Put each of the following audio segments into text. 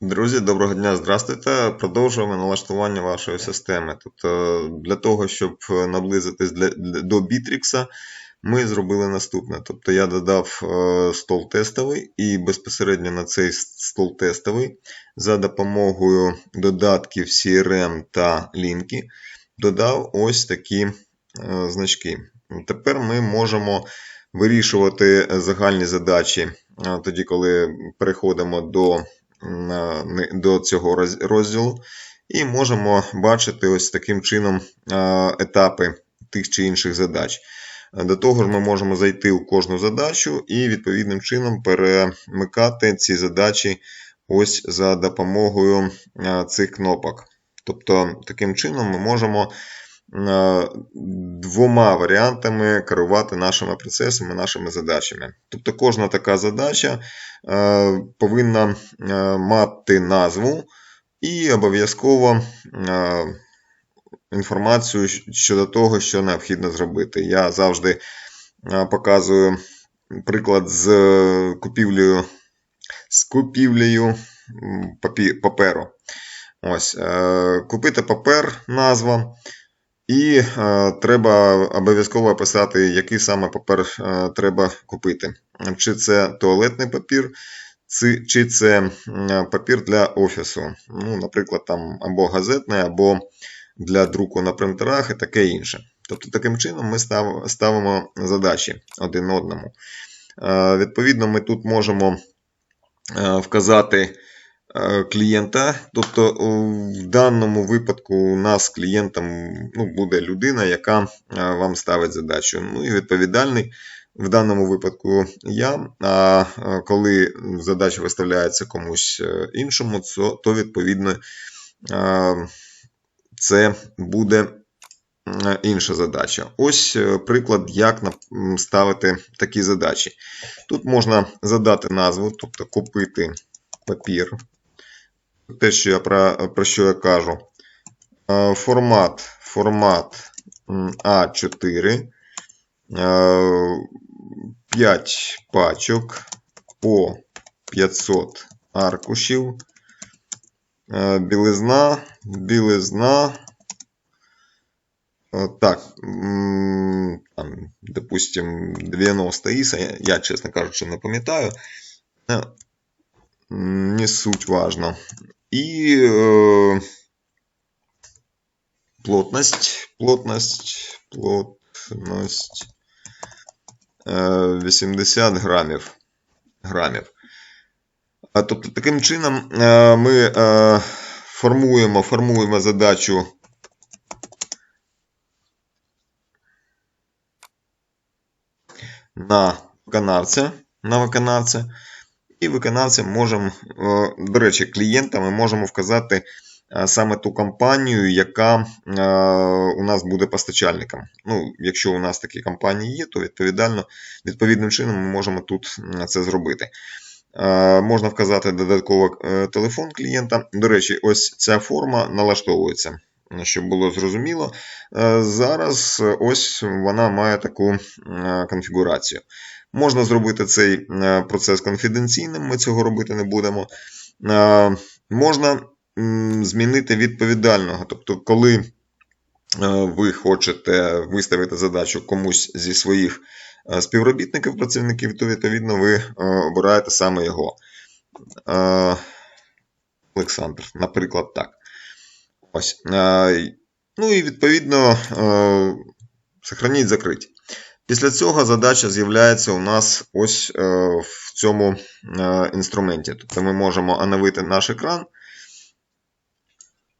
Друзі, доброго дня, здравствуйте. Продовжуємо налаштування вашої системи. Тобто, для того, щоб наблизитись для, до Bittrex, ми зробили наступне. Тобто, я додав е, стол тестовий і безпосередньо на цей стол тестовий за допомогою додатків CRM та лінки додав ось такі е, значки. Тепер ми можемо вирішувати загальні задачі е, тоді, коли переходимо до до цього розділу. І можемо бачити ось таким чином етапи тих чи інших задач. До того ж, ми можемо зайти у кожну задачу і відповідним чином перемикати ці задачі ось за допомогою цих кнопок. Тобто, таким чином ми можемо двома варіантами керувати нашими процесами, нашими задачами. Тобто кожна така задача е, повинна е, мати назву і обов'язково е, інформацію щодо того, що необхідно зробити. Я завжди е, показую приклад з е, купівлею, з купівлею папі- паперу. Ось, е, купити папер, назва. І е, треба обов'язково описати, який саме папер е, треба купити. Чи це туалетний папір, чи, чи це папір для офісу. Ну, наприклад, там або газетний, або для друку на принтерах і таке інше. Тобто, таким чином ми став, ставимо задачі один одному. Е, відповідно, ми тут можемо е, вказати клієнта. Тобто, в даному випадку у нас клієнтом ну, буде людина, яка е, вам ставить задачу. Ну і відповідальний в даному випадку я. А е, коли задача виставляється комусь е, іншому, то, відповідно е, це буде е, інша задача. Ось е, приклад, як ставити такі задачі. Тут можна задати назву, тобто купити папір. Те, що я про, про що я кажу. Е, Формат, формат А4. 5 пачок по 500 аркушів. Е, Білизна, білизна. Е, Так, там, допустим, 90 іса, я, чесно кажучи, не пам'ятаю. Е, Не суть важно. І е, плотність, плотність, плотність е, 80 грамів. грамів. А, Тобто, таким чином е, ми е, формуємо, формуємо задачу на виконавця, на виконавця. І виконавцям можемо, е, до речі, клієнтам ми можемо вказати е, саме ту компанію, яка е, у нас буде постачальником. Ну, якщо у нас такі компанії є, то відповідально, відповідним чином ми можемо тут це зробити. Можна вказати додатково телефон клієнта. До речі, ось ця форма налаштовується, щоб було зрозуміло. Зараз ось вона має таку конфігурацію. Можна зробити цей е, процес конфіденційним, ми цього робити не будемо. Е, Можна змінити відповідального. Тобто, коли е, ви хочете виставити задачу комусь зі своїх співробітників, працівників, то відповідно ви обираєте саме його. Олександр, наприклад, так. Ось. Ну і відповідно сохраніть закрить. Після цього задача з'являється у нас ось е, в цьому е, інструменті. Тобто ми можемо оновити наш екран.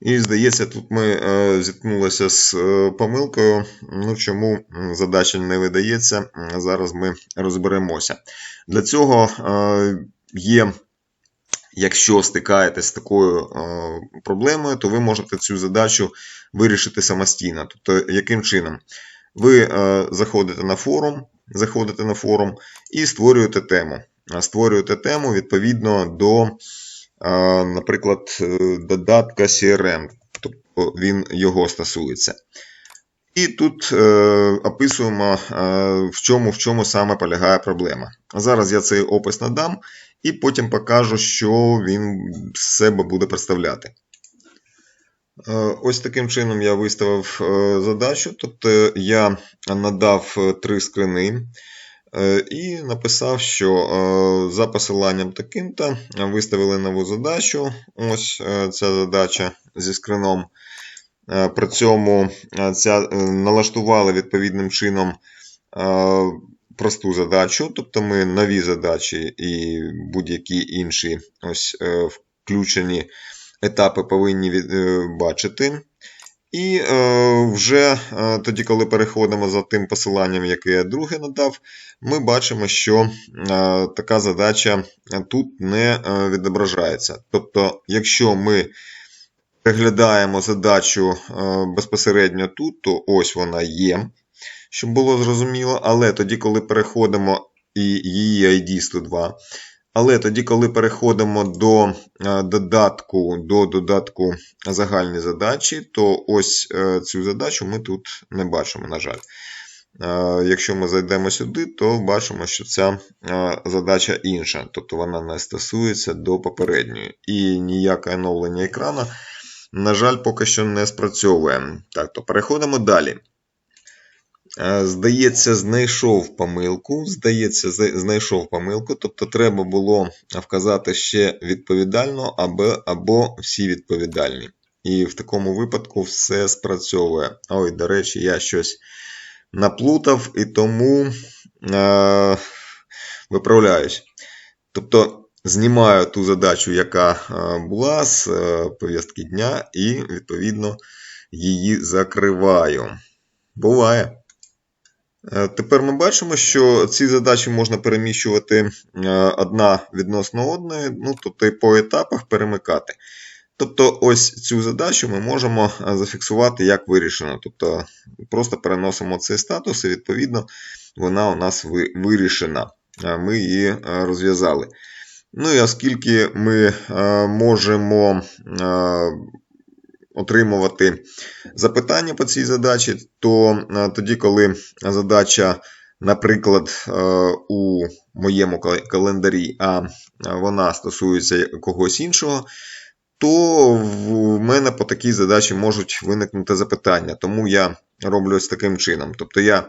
І здається, тут ми е, зіткнулися з помилкою. Ну, чому задача не видається, зараз ми розберемося. Для цього є, якщо стикаєтесь з такою е, проблемою, то ви можете цю задачу вирішити самостійно. Тобто, яким чином? Ви е, заходите на форум, заходите на форум і створюєте тему. Створюєте тему відповідно до, е, наприклад, е, додатка CRM, тобто він його стосується. І тут е, описуємо, е, в, чому, в чому саме полягає проблема. Зараз я цей опис надам, і потім покажу, що він з себе буде представляти. Е, ось таким чином я виставив е, задачу. Тобто я надав е, три скрини і написав, що за посиланням таким-то виставили нову задачу. Ось ця задача зі скрином. При цьому ця, налаштували відповідним чином просту задачу, тобто ми нові задачі і будь-які інші ось включені етапи повинні е, бачити. І е, вже е, тоді, коли переходимо за тим посиланням, яке я друге надав, ми бачимо, що така задача тут не відображається. Тобто, якщо ми переглядаємо задачу безпосередньо тут, то ось вона є, щоб було зрозуміло. Але тоді, коли переходимо і її ID 102, але тоді, коли переходимо до е, додатку до додатку загальні задачі, то ось е, цю задачу ми тут не бачимо, на жаль. Е, якщо ми зайдемо сюди, то бачимо, що ця задача інша, тобто вона не стосується до попередньої. І ніяке оновлення екрану, на жаль, поки що не спрацьовує. Так, то переходимо далі. Е, здається, знайшов помилку. Здається, знайшов помилку. Тобто, треба було вказати ще відповідально або, або всі відповідальні. І в такому випадку все спрацьовує. Ой, до речі, я щось наплутав і тому е, виправляюсь. Тобто, знімаю ту задачу, яка е, була з е, пов'язки дня, і, відповідно, її закриваю. Буває. Е, тепер ми бачимо, що ці задачі можна переміщувати е, одна відносно одної, ну, тобто по етапах перемикати. Тобто, ось цю задачу ми можемо е, зафіксувати як вирішено. Тобто просто переносимо цей статус, і відповідно вона у нас вирішена. Ми її розв'язали. Ну і оскільки ми можемо отримувати запитання по цій задачі, то е, тоді, коли задача, наприклад, е, у моєму календарі, а вона стосується когось іншого, то в мене по такій задачі можуть виникнути запитання. Тому я роблю ось таким чином. Тобто я е,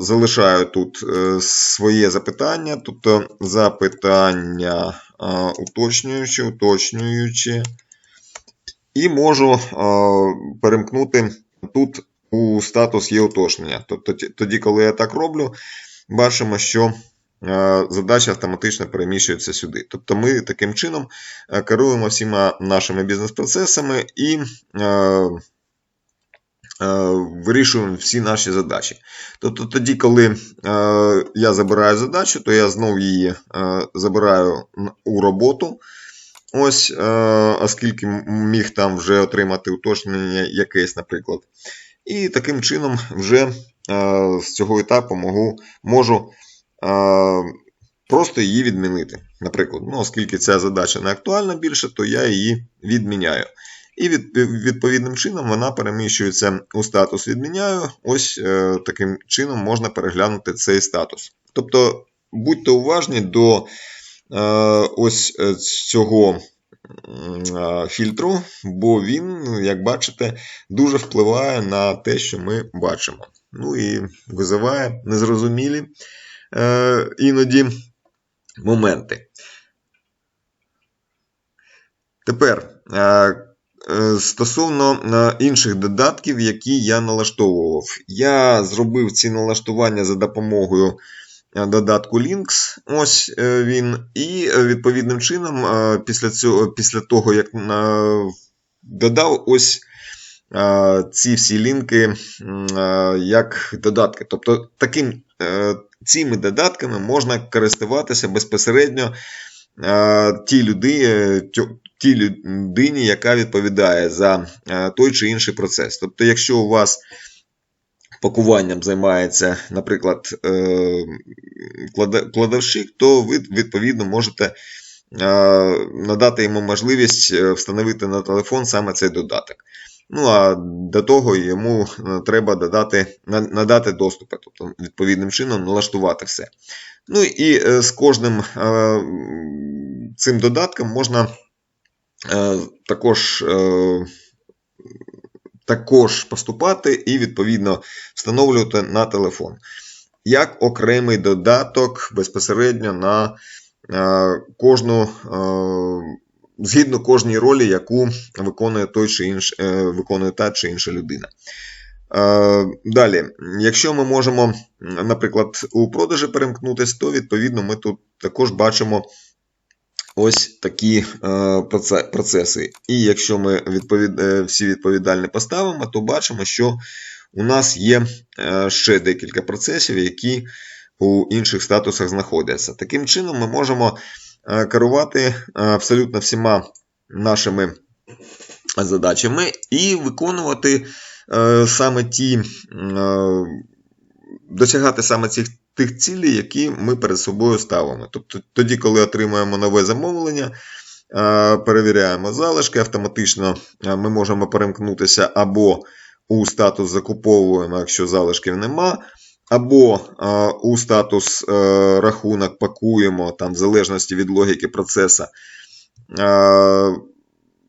залишаю тут своє запитання, тобто запитання уточнюючи, уточнюючи. І можу перемкнути тут у статус є уточнення. Тобто, тоді, коли я так роблю, бачимо, що задача автоматично переміщується сюди. Тобто ми таким чином керуємо всіма нашими бізнес-процесами і вирішуємо всі наші задачі. Тобто, тоді, коли я забираю задачу, то я знову її забираю у роботу. Ось, е, оскільки міг там вже отримати уточнення якесь, наприклад. І таким чином вже е, з цього етапу можу, можу е, просто її відмінити. Наприклад, ну, оскільки ця задача не актуальна більше, то я її відміняю. І від, відповідним чином вона переміщується у статус відміняю. Ось таким чином можна переглянути цей статус. Тобто будьте уважні до ось е, цього фільтру, бо він, як бачите, дуже впливає на те, що ми бачимо. Ну і визиває незрозумілі е, іноді моменти. Тепер. Стосовно інших додатків, які я налаштовував, я зробив ці налаштування за допомогою Е, додатку Links. Ось е, він. І е, відповідним чином, після цього, після того, як додав ось ці всі лінки як додатки. Тобто таким, цими додатками можна користуватися безпосередньо тій людині, тій людині, яка відповідає за той чи інший процес. Тобто, якщо у вас пакуванням займається, наприклад, е, кладовщик, то ви відповідно можете е, надати йому можливість е, встановити на телефон саме цей додаток. Ну а до того йому треба додати, надати доступи, тобто відповідним чином налаштувати все. Ну і з кожним цим додатком можна також, також поступати і відповідно встановлювати на телефон. Як окремий додаток безпосередньо на е, кожну, е, згідно кожній ролі, яку виконує той чи інш, е, виконує та чи інша людина. Далі, якщо ми можемо, наприклад, у продажі перемкнутися, то відповідно ми тут також бачимо ось такі е, процеси. І якщо ми відповід... е, всі відповідальні поставимо, то бачимо, що у нас є е, ще декілька процесів, які у інших статусах знаходяться. Таким чином, ми можемо е, керувати абсолютно всіма нашими задачами і виконувати саме ті, досягати саме цих тих цілей, які ми перед собою ставимо. Тобто тоді, коли отримуємо нове замовлення, перевіряємо залишки, автоматично ми можемо перемкнутися або у статус закуповуємо, якщо залишків нема, або у статус е, рахунок пакуємо, там, в залежності від логіки процесу,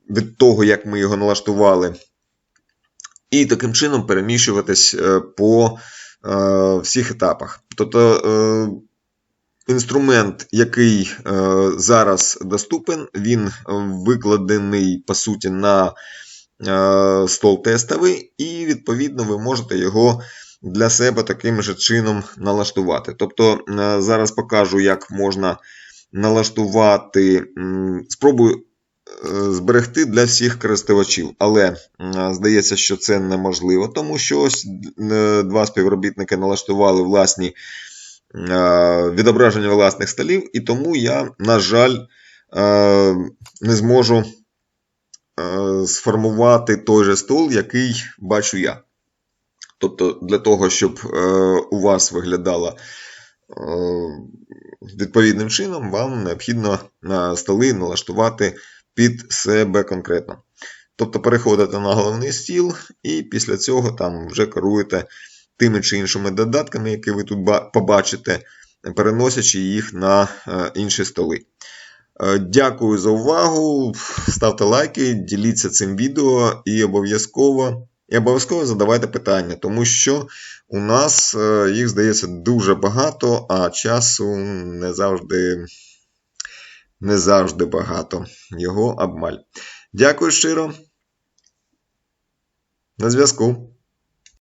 від того, як ми його налаштували, і таким чином переміщуватись е, по е, всіх етапах. Тобто е, інструмент, який е, зараз доступен, він викладений по суті на е, стол тестовий, і відповідно ви можете його для себе таким же чином налаштувати. Тобто зараз покажу, як можна налаштувати, спробую зберегти для всіх користувачів. Але е, здається, що це неможливо, тому що ось е, два співробітники налаштували власні е, відображення власних столів, і тому я, на жаль, е, не зможу е, сформувати той же стол, який бачу я. Тобто, для того, щоб е, у вас виглядало е, відповідним чином, вам необхідно на столи налаштувати під себе конкретно. Тобто переходите на головний стіл, і після цього там вже керуєте тими чи іншими додатками, які ви тут побачите, переносячи їх на е, інші столи. Е, Дякую за увагу. Ставте лайки, діліться цим відео і обов'язково. І обов'язково задавайте питання, тому що у нас е, їх здається дуже багато, а часу не завжди, не завжди багато. Його обмаль. Дякую щиро. На зв'язку.